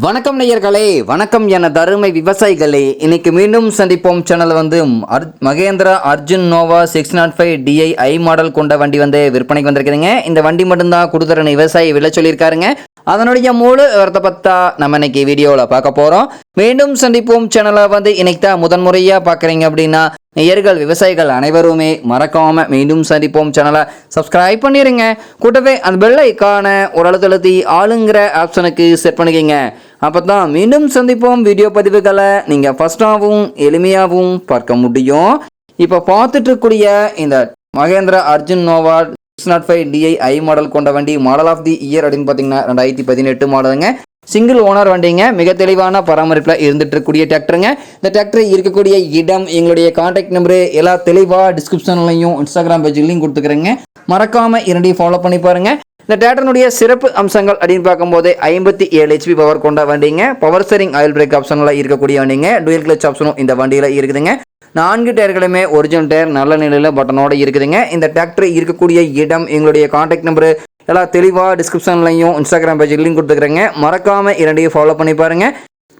வணக்கம் நேயர்களே வணக்கம் என தருமை விவசாயிகளே. இன்னைக்கு மீண்டும் சந்திப்போம். சேனல் வந்து அர் Mahindra Arjun Novo six nought five DI I model கொண்ட வண்டி வந்து விற்பனைக்கு வந்திருக்குதுங்க. இந்த வண்டி மட்டும்தான் கொடுத்துறன்னு விவசாயி விலை சொல்லியிருக்காருங்க. அதனுடைய முழு விவரத்தை பத்தா நம்ம இன்னைக்கு வீடியோவில் பார்க்க போகிறோம் மீண்டும் சந்திப்போம். சேனலை வந்து இன்னைக்கு தான் முதன்முறையாக பார்க்குறீங்க அப்படின்னா நேயர்கள் விவசாயிகள் அனைவருமே மறக்காம மீண்டும் சந்திப்போம் சேனலை சப்ஸ்கிரைப் பண்ணிடுங்க கூட்டவே அந்த பெல் ஐக்கான ஒரு அழுத்தழுத்தி ஆளுங்கிற ஆப்ஷனுக்கு செட் பண்ணிக்கங்க. அப்போ தான் மீண்டும் சந்திப்போம் வீடியோ பதிவுகளை நீங்கள் ஃபஸ்ட்டாகவும் எளிமையாகவும் பார்க்க முடியும். இப்போ பார்த்துட்டு இருக்கக்கூடிய இந்த Mahindra Arjun நோவால் six nought five DI I model கொண்ட வண்டி மாடல் ஆஃப் தி இயர் அப்படின்னு பார்த்தீங்கன்னா ரெண்டாயிரத்தி பதினெட்டு மாடலுங்க. சிங்கிள் ஓனர் வண்டிங்க. மிக தெளிவான பராமரிப்பில் இருந்துட்டு இருக்கக்கூடிய டிராக்டருங்க இந்த டிராக்டர் இருக்கக்கூடிய இடம் எங்களுடைய கான்டாக்ட் நம்பரு எல்லா தெளிவாக டிஸ்கிரிப்ஷன்லையும் இன்ஸ்டாகிராம் பேஜ்லையும் கொடுத்துக்கிறேங்க. மறக்காமல் இரண்டையும் ஃபாலோ பண்ணி பாருங்கள் இந்த டிராக்டருடைய சிறப்பு அம்சங்கள் அப்படின்னு பார்க்கும்போது ஐம்பத்தி ஏழு ஹெச்பி பவர் கொண்ட வண்டிங்க. பவர் ஸ்டரிங் ஆயில் பிரேக் ஆப்ஷனில் இருக்கக்கூடிய வண்டிங்க. டூயல் கிளச் ஆப்ஷனும் இந்த வண்டியில் இருக்குதுங்க. நான்கு டயர்களுமே ஒரிஜினல் டயர் நல்ல நிலையில் பட்டனோட இருக்குதுங்க. இந்த டிராக்டர் இருக்கக்கூடிய இடம் எங்களுடைய கான்டாக்ட் நம்பரு எல்லாம் தெளிவாக டிஸ்கிரிப்ஷன்லையும் இன்ஸ்டாகிராம் பேஜ் லிங்க் கொடுத்துக்கிறேங்க மறக்காமல் இரண்டையும் ஃபாலோ பண்ணி பாருங்க.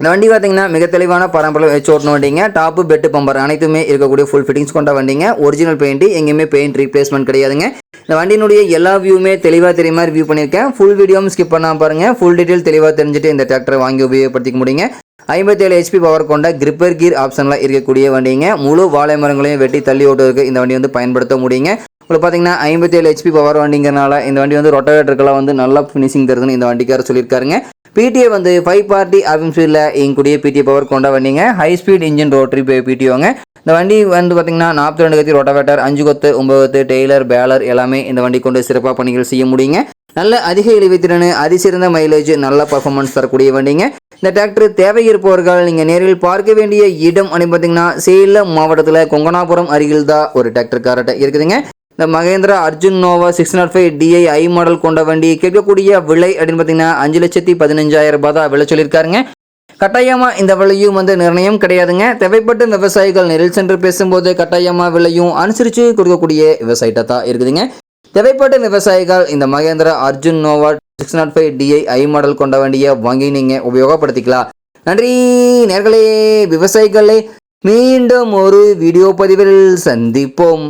இந்த வண்டி பார்த்தீங்கன்னா மிக தெளிவான பரம்பரை வச்சு ஓட்டணும் வண்டிங்க. டாப்பு பெட்டு பம்பர் அனைத்துமே இருக்கக்கூடிய ஃபுல் ஃபிட்டிங்ஸ் கொண்ட வண்டிங்க. ஒரிஜினல் பெயிண்ட் எங்கேயுமே பெயிண்ட் ரீப்ளேஸ்மெண்ட் கிடையாதுங்க. இந்த வண்டியினுடைய எல்லா வியூமே தெளிவாக தெரிய மாதிரி வியூ பண்ணியிருக்கேன். ஃபுல் வீடியோவும் ஸ்கிப் பண்ணாமல் பாருங்கள் ஃபுல் டீட்டெயில் தெளிவாக தெரிஞ்சுட்டு இந்த டிராக்டரை வாங்கி உபயோகப்படுத்திக்க முடியுங்க. ஐம்பத்தேழு ஹெச்பி பவர் கொண்ட கிரிப்பர் கீர் ஆப்ஷனில் இருக்கக்கூடிய வண்டிங்க. முழு வாழை மரங்களையும் வெட்டி தள்ளி ஓட்டுறதுக்கு இந்த வண்டி வந்து பயன்படுத்த முடியுங்க. உங்களுக்கு பார்த்தீங்கன்னா ஐம்பத்தேழு ஹெச்பி பவர் வண்டிங்கிறனால இந்த வண்டி வந்து ரொட்டவேட்டருக்கெல்லாம் வந்து நல்லா ஃபினிஷிங் தருதுன்னு இந்த வண்டிக்கார சொல்லியிருக்காருங்க. பிடிஏ வந்து ஃபைவ் பார்ட்டி ஆஃபிம் ஸ்பீடில் இங்கக்கூடிய பிடிஏ பவர் கொண்ட வண்டிங்க. ஹை ஸ்பீட் இன்ஜின் ரோட்டரி பிடிஓங்க இந்த வண்டி வந்து பார்த்தீங்கன்னா நாற்பத்தி ரெண்டு கத்தி ரொட்டவேட்டர் அஞ்சு கொத்து ஒன்பது கொத்து டெய்லர் பேலர் எல்லாமே இந்த வண்டி கொண்டு சிறப்பாக பணிகள் செய்ய முடியுங்க. நல்ல அதிக இழிவுத்திறன் அதிசிறந்த மைலேஜ் நல்ல பர்ஃபார்மன்ஸ் தரக்கூடிய வண்டிங்க. இந்த டிராக்டர் தேவை இருப்பவர்கள் நீங்கள் நேரில் பார்க்க வேண்டிய இடம் அப்படின்னு பார்த்தீங்கன்னா சேலம் மாவட்டத்தில் கொங்கனாபுரம் அருகில் தான் ஒரு டிராக்டர் காரட்டை இருக்குதுங்க. இந்த Mahindra Arjun Novo six nought five DI I model கொண்ட வண்டி கேட்கக்கூடிய விலை அப்படின்னு பார்த்தீங்கன்னா அஞ்சு லட்சத்தி பதினஞ்சாயிரம் ரூபாய் தான் விலை சொல்லியிருக்காருங்க. கட்டாயமாக இந்த விலையும் வந்து நிர்ணயம் கிடையாதுங்க. தேவைப்பட்ட விவசாயிகள் நெரில் சென்று பேசும்போது கட்டாயமாக விலையும் அனுசரித்து கொடுக்கக்கூடிய விவசாயிட்ட தான் இருக்குதுங்க. தேவைப்பட்ட விவசாயிகள் இந்த Mahindra Arjun Novo six nought five DI I model கொண்ட வண்டியை வாங்கி நீங்கள் உபயோகப்படுத்திக்கலாம். நன்றி. நேர்களே விவசாயிகளே மீண்டும் ஒரு வீடியோ பதிவில் சந்திப்போம்.